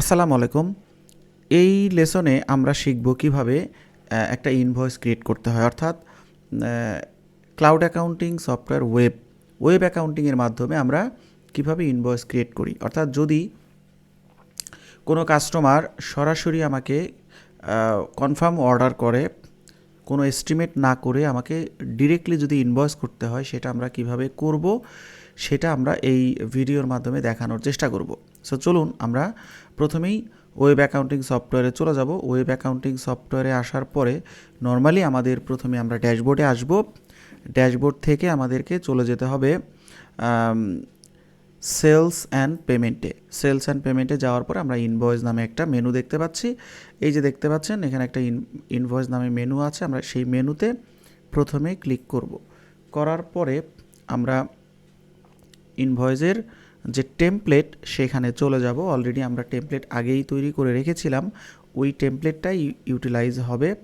আসসালামু আলাইকুম। এই লেসনে আমরা শিখব কীভাবে একটা ইনভয়েস ক্রিয়েট করতে হয়। অর্থাৎ cloud accounting software web web অ্যাকাউন্টিংয়ের মাধ্যমে আমরা কীভাবে ইনভয়েস ক্রিয়েট করি? অর্থাৎ যদি কোনো কাস্টমার সরাসরি আমাকে কনফার্ম অর্ডার করে কোনো এস্টিমেট না করে আমাকে ডিরেক্টলি যদি ইনভয়েস করতে হয়, সেটা আমরা কীভাবে করব? সেটা আমরা এই ভিডিওর মাধ্যমে দেখানোর চেষ্টা করব। সো চলুন আমরা প্রথমেই ওয়েব অ্যাকাউন্টিং সফটওয়্যারে চলে যাব। ওয়েব অ্যাকাউন্টিং সফটওয়্যারে আসার পরে নর্মালি আমাদের প্রথমে আমরা ড্যাশবোর্ডে আসব। ড্যাশবোর্ড থেকে আমাদেরকে চলে যেতে হবে সেলস অ্যান্ড পেমেন্টে। সেলস অ্যান্ড পেমেন্টে যাওয়ার পর আমরা ইনভয়েস নামে একটা মেনু দেখতে পাচ্ছি। এই যে দেখতে পাচ্ছেন, এখানে একটা ইনভয়েস নামে মেনু আছে। আমরা সেই মেনুতে প্রথমে ক্লিক করব। করার পরে আমরা ইনভয়েসের যে টেমপ্লেট, সেখানে চলে যাব। অলরেডি আমরা টেমপ্লেট আগেই তৈরি করে রেখেছিলাম। ওই টেমপ্লেটটাই ইউটিলাইজ হবে।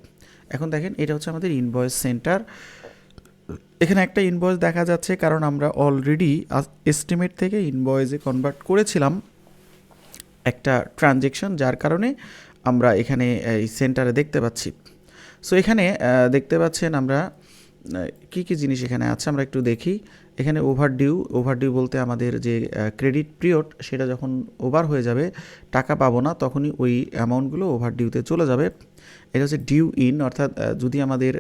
এখন দেখেন, এটা হচ্ছে আমাদের ইনভয়েস সেন্টার। এখানে একটা ইনভয়েস দেখা যাচ্ছে, কারণ আমরা অলরেডি এস্টিমেট থেকে ইনভয়েসে কনভার্ট করেছিলাম একটা ট্রানজেকশন যার কারণে আমরা এখানে এই সেন্টারে দেখতে পাচ্ছি। সো এখানে দেখতে পাচ্ছেন আমরা কি কি জিনিস এখানে আছে, আমরা একটু দেখি। এখানে ওভারডিউ ওভারডিউ বলতে আমাদের যে ক্রেডিট পিরিয়ড সেটা যখন ওভার হয়ে যাবে, টাকা পাবো না, তখনই ওই অ্যামাউন্টগুলো ওভারডিউতে চলে যাবে। এটা হচ্ছে ডিউ ইন অর্থাৎ যদি আমাদের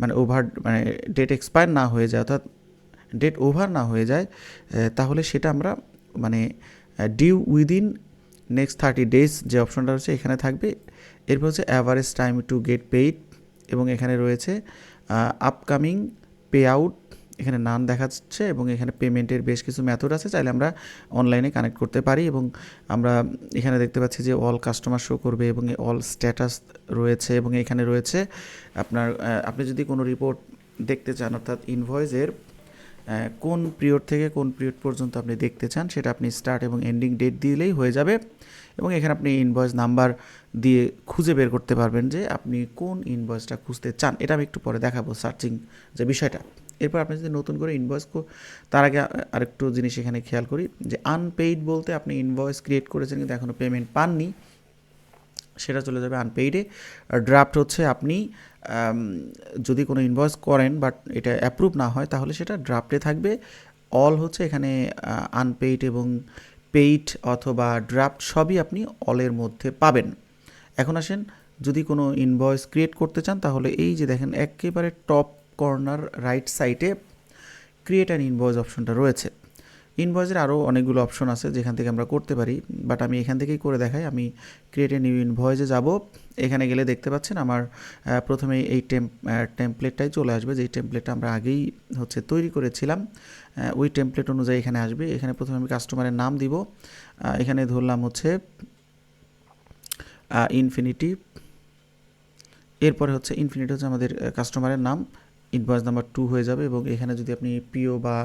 মানে ওভার মানে ডেট এক্সপায়ার না হয়ে যায়, অর্থাৎ ডেট ওভার না হয়ে যায় তাহলে সেটা আমরা মানে due within next thirty days যে অপশনটা রয়েছে, এখানে থাকবে। এরপর হচ্ছে average time to get paid এবং এখানে রয়েছে আপকামিং পে আউট এখানে নান দেখাচ্ছে এবং এখানে পেমেন্টের বেশ কিছু মেথড আছে, চাইলে আমরা অনলাইনে কানেক্ট করতে পারি এবং আমরা এখানে দেখতে পাচ্ছি যে অল কাস্টমার শো করবে এবং অল স্ট্যাটাস রয়েছে এবং এখানে রয়েছে আপনার আপনি যদি কোনো রিপোর্ট দেখতে চান, অর্থাৎ ইনভয়েসের কোন পিরিয়ড থেকে কোন পিরিয়ড পর্যন্ত আপনি দেখতে চান, সেটা আপনি স্টার্ট এবং এন্ডিং ডেট দিলেই হয়ে যাবে এবং এখানে আপনি ইনভয়েস নাম্বার দিয়ে খুঁজে বের করতে পারবেন যে আপনি কোন ইনভয়েসটা খুঁজতে চান। এটা আমি একটু পরে দেখাবো সার্চিং যে বিষয়টা। এরপর আপনি যদি নতুন করে ইনভয়েস তার আগে আরেকটু জিনিস এখানে খেয়াল করি, যে আনপেইড বলতে আপনি ইনভয়েস ক্রিয়েট করেছেন কিন্তু এখনও পেমেন্ট পাননি, সেটা চলে যাবে আনপেইডে ড্রাফট হচ্ছে আপনি যদি কোনো ইনভয়েস করেন বাট এটা অ্যাপ্রুভ না হয়, তাহলে সেটা ড্রাফটে থাকবে। অল হচ্ছে এখানে আনপেইড এবং পেইড অথবা ড্রাফট সবই আপনি অলের মধ্যে পাবেন। এখন আসেন, যদি কোনো ইনভয়েস ক্রিয়েট করতে চান, তাহলে এই যে দেখেন, একেবারে টপ কর্নার রাইট সাইডে ক্রিয়েট অ্যান ইনভয়েস অপশনটা রয়েছে। ইনভয়েসের আরও অনেকগুলো অপশন আছে যেখান থেকে আমরা করতে পারি, বাট আমি এখান থেকেই করে দেখাই। আমি ক্রিয়েট এ নিউ ইনভয়েসে যাব। এখানে গেলে দেখতে পাচ্ছেন আমার প্রথমে এই টেম টেমপ্লেটটাই চলে আসবে। যেই টেমপ্লেটটা আমরা আগেই হচ্ছে তৈরি করেছিলাম ওই টেমপ্লেট অনুযায়ী এখানে আসবে। এখানে প্রথমে আমি কাস্টমারের নাম দিব। এখানে ধরলাম হচ্ছে ইনফিনিটি। এরপরে হচ্ছে ইনফিনিটি হচ্ছে আমাদের কাস্টমারের নাম। ইনভয়েস নাম্বার টু হয়ে যাবে এবং এখানে যদি আপনি পিও বা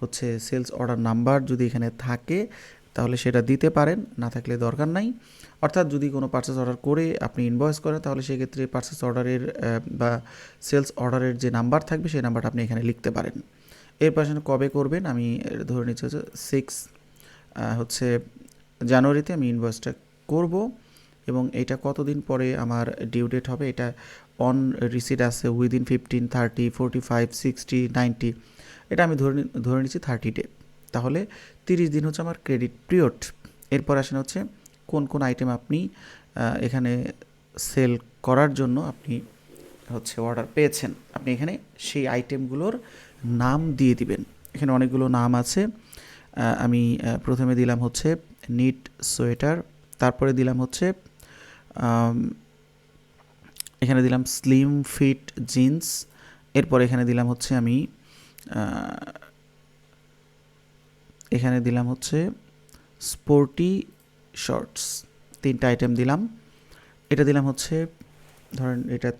হচ্ছে সেলস অর্ডার নাম্বার যদি এখানে থাকে, তাহলে সেটা দিতে পারেন, না থাকলে দরকার নাই। অর্থাৎ যদি কোনো পার্চেস অর্ডার করে আপনি ইনভয়েস করেন, তাহলে সেক্ষেত্রে পার্চেস অর্ডারের বা সেলস অর্ডারের যে নাম্বার থাকবে, সেই নাম্বারটা আপনি এখানে লিখতে পারেন। এরপর আসলে কবে করবেন? আমি ধরে নিচ্ছি হচ্ছে সিক্স হচ্ছে জানুয়ারিতে আমি ইনভয়েসটা করব এবং এটা কতদিন পরে আমার ডিউ ডেট হবে, এটা অন রিসিট আছে within fifteen thirty forty five sixty ninety এটা আমি ধরে ধরে নিচ্ছি থার্টি ডে তাহলে তিরিশ দিন হচ্ছে আমার ক্রেডিট পিরিয়ড এরপর আসেন হচ্ছে কোন কোন আইটেম আপনি এখানে সেল করার জন্য আপনি হচ্ছে অর্ডার পেয়েছেন। আপনি এখানে সেই আইটেমগুলোর নাম দিয়ে দিবেন। এখানে অনেকগুলো নাম আছে। আমি প্রথমে দিলাম হচ্ছে নিট সোয়েটার তারপরে দিলাম হচ্ছে এখানে দিলাম স্লিম ফিট জিন্স এরপর এখানে দিলাম হচ্ছে আমি এখানে দিলাম হচ্ছে স্পোর্টি শর্টস তিনটা আইটেম দিলাম। এটা দিলাম হচ্ছে, ধরেন এটা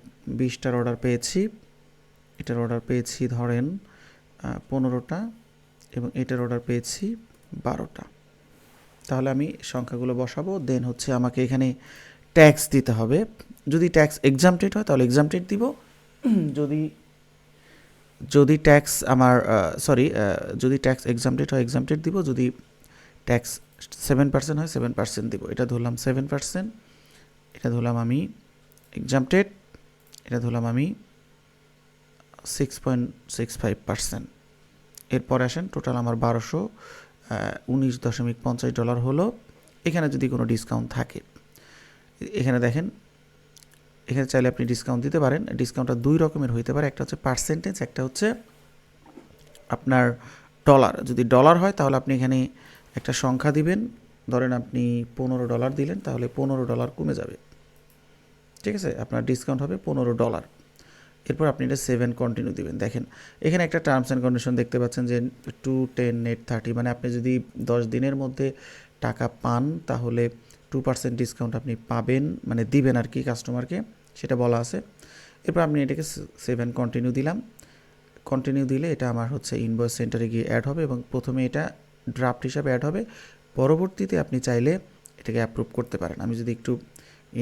বিশটার অর্ডার পেয়েছি, এটার অর্ডার পেয়েছি ধরেন পনেরোটা এবং এটার অর্ডার পেয়েছি বারোটা। তাহলে আমি সংখ্যাগুলো বসাবো দেন হচ্ছে আমাকে এখানে ট্যাক্স দিতে হবে। যদি ট্যাক্স এক্সামটেড হয়, তাহলে এক্সামটেড দিব। যদি যদি ট্যাক্স আমার সরি যদি ট্যাক্স এক্সামটেড হয় এক্সামটেড দিব। যদি ট্যাক্স সেভেন পার্সেন্ট হয় সেভেন পার্সেন্ট দিব। এটা ধরলাম সেভেন পার্সেন্ট এটা ধরলাম আমি এক্সামটেড এটা ধরলাম আমি six point six five percent এরপর আসেন টোটাল আমার বারোশো উনিশ দশমিক পঞ্চাশ ডলার হলো। এখানে যদি কোনো ডিসকাউন্ট থাকে, এখানে দেখেন এখানে চাইলে আপনি ডিসকাউন্ট দিতে পারেন। ডিসকাউন্টটা দুই রকমের হইতে পারে। একটা হচ্ছে পার্সেন্টেজ একটা হচ্ছে আপনার ডলার যদি ডলার হয়, তাহলে আপনি এখানে একটা সংখ্যা দিবেন। ধরেন আপনি পনেরো ডলার দিলেন, তাহলে পনেরো ডলার কমে যাবে। ঠিক আছে? আপনার ডিসকাউন্ট হবে পনেরো ডলার এরপর আপনি এটা সেভেন কন্টিনিউ দিবেন। দেখেন, এখানে একটা টার্মস অ্যান্ড কন্ডিশন দেখতে পাচ্ছেন যে টু টেন নেট থার্টি মানে আপনি যদি দশ দিনের মধ্যে টাকা পান, তাহলে টু পার্সেন্ট ডিসকাউন্ট আপনি পাবেন মানে দিবেন আর কি কাস্টমারকে সেটা বলা আছে। এরপর আপনি এটাকে সেভেন কন্টিনিউ দিলাম। কন্টিনিউ দিলে এটা আমার হচ্ছে ইনভয়েস সেন্টারে গিয়ে অ্যাড হবে এবং প্রথমে এটা ড্রাফট হিসাবে অ্যাড হবে। পরবর্তীতে আপনি চাইলে এটাকে অ্যাপ্রুভ করতে পারেন। আমি যদি একটু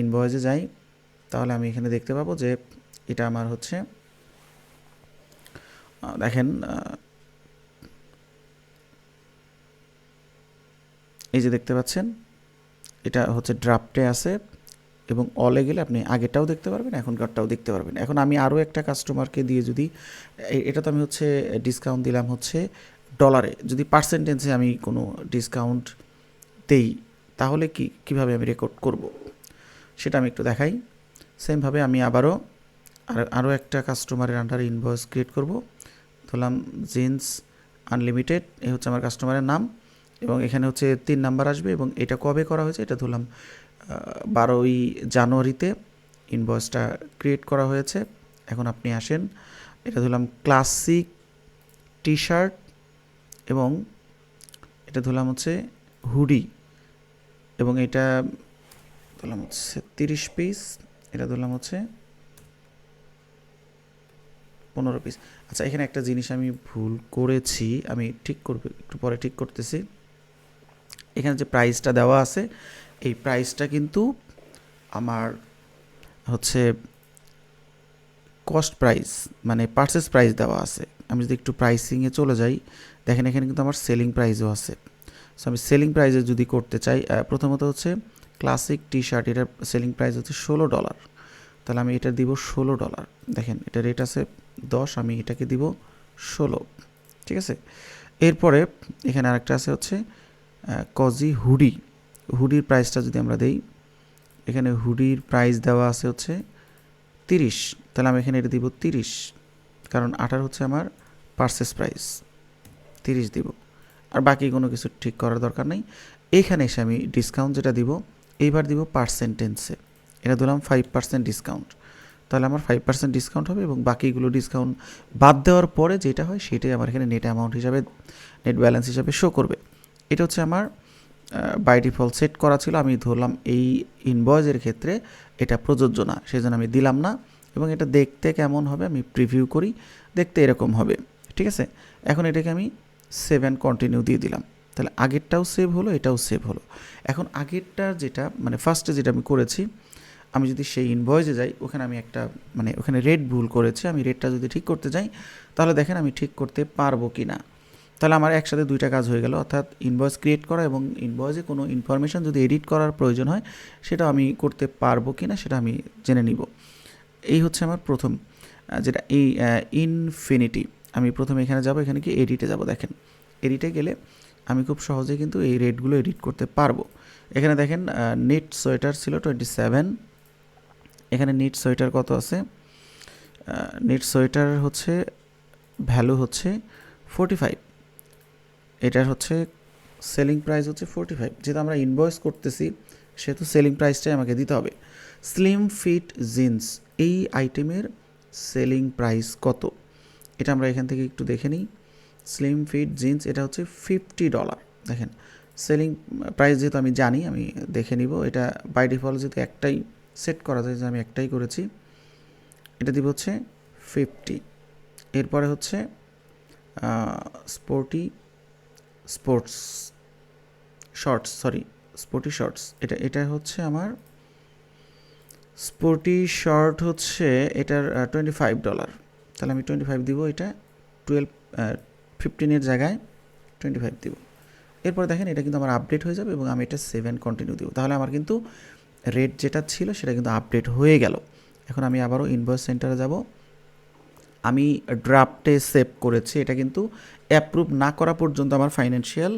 ইনভয়েসে যাই, তাহলে আমি এখানে দেখতে পাবো যে এটা আমার হচ্ছে দেখেন এই যে দেখতে পাচ্ছেন, এটা হচ্ছে ড্রাফটে আছে। এবং অলে গেলে আপনি আগেরটাও দেখতে পারবেন, এখনকারটাও দেখতে পারবেন। এখন আমি আরও একটা কাস্টমারকে দিয়ে যদি এটা তো আমি হচ্ছে ডিসকাউন্ট দিলাম হচ্ছে ডলারে যদি পার্সেন্টেজে আমি কোনো ডিসকাউন্ট দেই, তাহলে কি, কীভাবে আমি রেকর্ড করব? সেটা আমি একটু দেখাই। সেমভাবে আমি আবারও আর, আরও একটা কাস্টমারের আন্ডারে ইনভয়েস ক্রিয়েট করব। ধরলাম জিন্স আনলিমিটেড এ হচ্ছে আমার কাস্টমারের নাম এবং এখানে হচ্ছে তিন নাম্বার আসবে এবং এটা কবে করা হয়েছে, এটা ধরলাম বারোই জানুয়ারিতে ইনভয়েসটা ক্রিয়েট করা হয়েছে। এখন আপনি আসেন, এটা ধরলাম ক্লাসিক টি শার্ট এবং এটা ধরলাম হচ্ছে হুডি এবং এটা ধরলাম হচ্ছে তিরিশ পিস এটা ধরলাম হচ্ছে পনেরো পিস আচ্ছা এখানে একটা জিনিস আমি ভুল করেছি, আমি ঠিক করব, একটু পরে ঠিক করতেছি। এখানে যে প্রাইসটা দেওয়া আছে এই প্রাইসটা কিন্তু আমার হচ্ছে কস্ট প্রাইস মানে পার্সেস প্রাইস দেওয়া আছে। আমি যদি একটু প্রাইসিংয়ে চলে যাই, দেখেন এখানে কিন্তু আমার সেলিং প্রাইসও আছে। সো আমি সেলিং প্রাইসে যদি করতে চাই প্রথমত হচ্ছে ক্লাসিক টি শার্ট এটার সেলিং প্রাইস হচ্ছে ষোলো ডলার তাহলে আমি এটা দিব ষোলো ডলার দেখেন, এটা রেট আছে দশ, আমি এটাকে দিব ষোলো। ঠিক আছে? এরপরে এখানে আরেকটা আছে হচ্ছে কজি হুডি হুডির প্রাইসটা যদি আমরা দেই, এখানে হুডির প্রাইস দেওয়া আছে হচ্ছে তিরিশ, তাহলে আমি এখানে এটা দিব তিরিশ, কারণ আটার হচ্ছে আমার পার্সেস প্রাইস তিরিশ দিব। আর বাকি কোনো কিছু ঠিক করার দরকার নেই। এইখানে এসে আমি ডিসকাউন্ট যেটা দিব, এইবার দিব পার্সেন্টেন্সে এটা দিলাম ফাইভ পার্সেন্ট ডিসকাউন্ট তাহলে আমার ফাইভ পার্সেন্ট ডিসকাউন্ট হবে এবং বাকিগুলো ডিসকাউন্ট বাদ দেওয়ার পরে যেটা হয়, সেটাই আমার এখানে নেট অ্যামাউন্ট হিসাবে নেট ব্যালেন্স হিসাবে শো করবে। এটা হচ্ছে আমার বাই ডিফল্ট সেট করা ছিল, আমি ধরলাম এই ইনভয়েসের ক্ষেত্রে এটা প্রযোজ্য না সেই জন্য আমি দিলাম না এবং এটা দেখতে কেমন হবে আমি প্রিভিউ করি, দেখতে এরকম হবে, ঠিক আছে? এখন এটাকে আমি সেভেন কন্টিনিউ দিয়ে দিলাম। তাহলে আগেরটাও সেভ হলো, এটাও সেভ হলো। এখন আগেরটা যেটা মানে ফার্স্টে যেটা আমি করেছি, আমি যদি সেই ইনভয়েসে যাই, ওখানে আমি একটা মানে ওখানে রেট ভুল করেছি, আমি রেটটা যদি ঠিক করতে যাই, তাহলে দেখেন আমি ঠিক করতে পারব কি না তাহলে আমার একসাথে দুইটা কাজ হয়ে গেল, অর্থাৎ ইনভয়েস ক্রিয়েট করা এবং ইনভয়েসে কোনো ইনফরমেশন যদি এডিট করার প্রয়োজন হয়, সেটা আমি করতে পারব কি না সেটা আমি জেনে নিব। এই হচ্ছে আমার প্রথম যেটা এই ইনফিনিটি আমি প্রথমে এখানে যাব, এখানে কি এডিটে যাব, দেখেন। এডিটে গেলে আমি খুব সহজে কিন্তু এই রেটগুলো এডিট করতে পারব। এখানে দেখেন নেট সোয়েটার ছিল টোয়েন্টি সেভেন এখানে নেট সোয়েটার কত আছে? নেট সোয়েটার হচ্ছে ভ্যালু হচ্ছে ফোর্টি ফাইভ এটার হচ্ছে সেলিং প্রাইস হচ্ছে ফোর্টি ফাইভ যেহেতু আমরা ইনভয়েস করতেছি, সেহেতু সেলিং প্রাইসটাই আমাকে দিতে হবে। স্লিম ফিট জিন্স এই আইটেমের সেলিং প্রাইস কত? এটা আমরা এখান থেকে একটু দেখে নিই। স্লিম ফিট জিন্স এটা হচ্ছে ফিফটি ডলার দেখেন সেলিং প্রাইস যেহেতু আমি জানি, আমি দেখে নিব। এটা বাই ডিফল্ট যেহেতু একটাই সেট করা যায় যে আমি একটাই করেছি, এটা দিব হচ্ছে ফিফটি এরপরে হচ্ছে sporty sports shorts, sorry, sporty shorts. এটা এটা হচ্ছে আমার স্পোর্টি শর্ট হচ্ছে এটার টোয়েন্টি ফাইভ ডলার তাহলে আমি টোয়েন্টি ফাইভ দিব এটা টুয়েলভ ফিফটিনের জায়গায় টোয়েন্টি ফাইভ দিব। এরপরে দেখেন এটা কিন্তু আমার আপডেট হয়ে যাবে এবং আমি এটা সেভেন কন্টিনিউ দিব। তাহলে আমার কিন্তু রেট যেটা ছিল সেটা কিন্তু আপডেট হয়ে গেল। এখন আমি আবারও ইনভয়েস সেন্টারে যাব। আমি ড্রাফটে সেভ করেছি, এটা কিন্তু অ্যাপ্রুভ না করা পর্যন্ত আমার ফাইন্যান্সিয়াল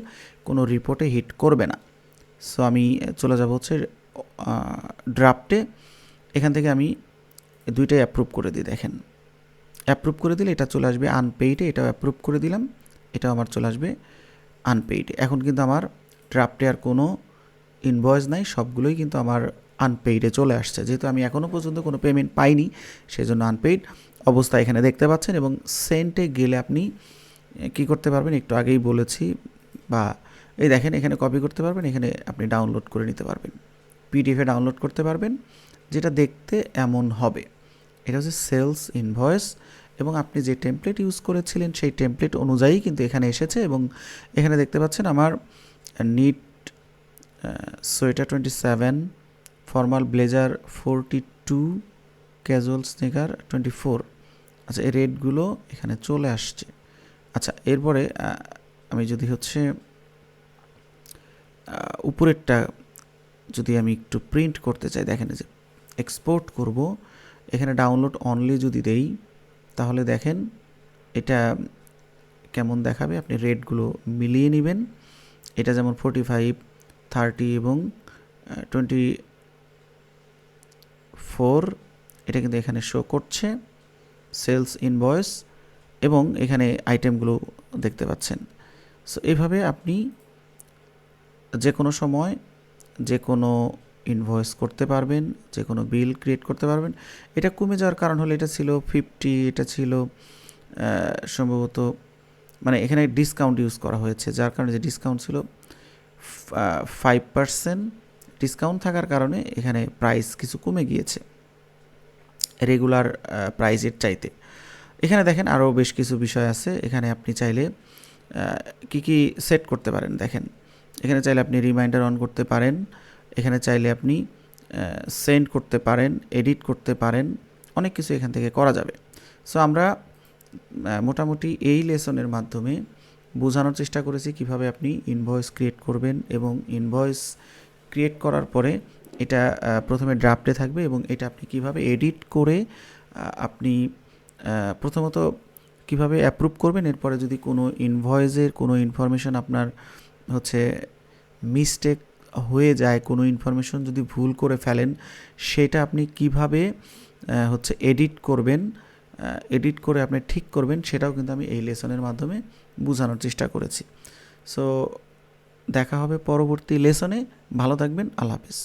কোনো রিপোর্টে হিট করবে না। সো আমি চলে যাব হচ্ছে ড্রাফটে এখান থেকে আমি দুইটাই অ্যাপ্রুভ করে দিই, দেখেন। অ্যাপ্রুভ করে দিলে এটা চলে আসবে আনপেইডে এটাও অ্যাপ্রুভ করে দিলাম, এটাও আমার চলে আসবে আনপেইড এখন কিন্তু আমার ড্রাফটে আর কোনো ইনভয়েস নাই, সবগুলোই কিন্তু আমার আনপেইডে চলে আসছে। যেহেতু আমি এখনও পর্যন্ত কোনো পেমেন্ট পাইনি সেই জন্য আনপেইড অবস্থা এখানে দেখতে পাচ্ছেন এবং সেন্টে গেলে আপনি কি করতে পারবেন? একটু আগেই বলেছি বা, এই দেখেন এখানে কপি করতে পারবেন, এখানে আপনি ডাউনলোড করে নিতে পারবেন। পিডিএফে ডাউনলোড করতে পারবেন, যেটা দেখতে এমন হবে। এটা হচ্ছে সেলস ইনভয়েস এবং আপনি যে টেমপ্লেট ইউজ করেছিলেন, সেই টেমপ্লেট অনুযায়ী কিন্তু এখানে এসেছে এবং এখানে দেখতে পাচ্ছেন আমার knit sweater twenty seven formal blazer forty two casual sneaker twenty four আচ্ছা এই রেটগুলো এখানে চলে আসছে। আচ্ছা এরপরে আমি যদি হচ্ছে উপরেরটা যদি আমি একটু প্রিন্ট করতে চাই, দেখেন যে এক্সপোর্ট করব, এখানে ডাউনলোড অনলি যদি দেই, তাহলে দেখেন এটা কেমন দেখাবে? আপনি রেটগুলো মিলিয়ে নেবেন। এটা যেমন ফোর্টি ফাইভ থার্টি এবং টোয়েন্টি ফোর এটা কিন্তু এখানে শো করছে। সেলস ইনভয়েস এবং এখানে আইটেমগুলো দেখতে পাচ্ছেন। সো এইভাবে আপনি যে কোনো সময় যে কোনো ইনভয়েস করতে পারবেন যে কোনো বিল ক্রিয়েট করতে পারবেন। এটা কমে যাওয়ার কারণ হলো এটা ছিল ফিফটি, এটা ছিল সম্ভবত মানে এখানে ডিসকাউন্ট ইউজ করা হয়েছে, যার কারণে যে ডিসকাউন্ট ছিল ফাইভ পার্সেন্ট ডিসকাউন্ট থাকার কারণে এখানে প্রাইস কিছু কমে গিয়েছে। রেগুলার প্রাইজের চাইতে। এখানে দেখেন আরও বেশ কিছু বিষয় আছে। এখানে আপনি চাইলে কি কি সেট করতে পারেন? দেখেন, এখানে চাইলে আপনি রিমাইন্ডার অন করতে পারেন। এখানে চাইলে আপনি সেন্ড করতে পারেন এডিট করতে পারেন। অনেক কিছু এখান থেকে করা যাবে। সো আমরা মোটামুটি এই লেসনের মাধ্যমে বোঝানোর চেষ্টা করেছি কীভাবে আপনি ইনভয়েস ক্রিয়েট করবেন এবং ইনভয়েস ক্রিয়েট করার পরে এটা প্রথমে ড্রাফটে থাকবে এবং এটা আপনি কীভাবে এডিট করে আপনি প্রথমত কীভাবে অ্যাপ্রুভ করবেন, এরপরে যদি কোনো ইনভয়েসের কোনো ইনফরমেশন আপনার হচ্ছে মিস্টেক হয়ে যায়, কোনো ইনফরমেশন যদি ভুল করে ফেলেন, সেটা আপনি কীভাবে হচ্ছে এডিট করবেন এডিট করে আপনি ঠিক করবেন, সেটাও কিন্তু আমি এই লেসনের মাধ্যমে বোঝানোর চেষ্টা করেছি। সো দেখা হবে পরবর্তী লেসনে। ভালো থাকবেন। আল্লাহ হাফিজ।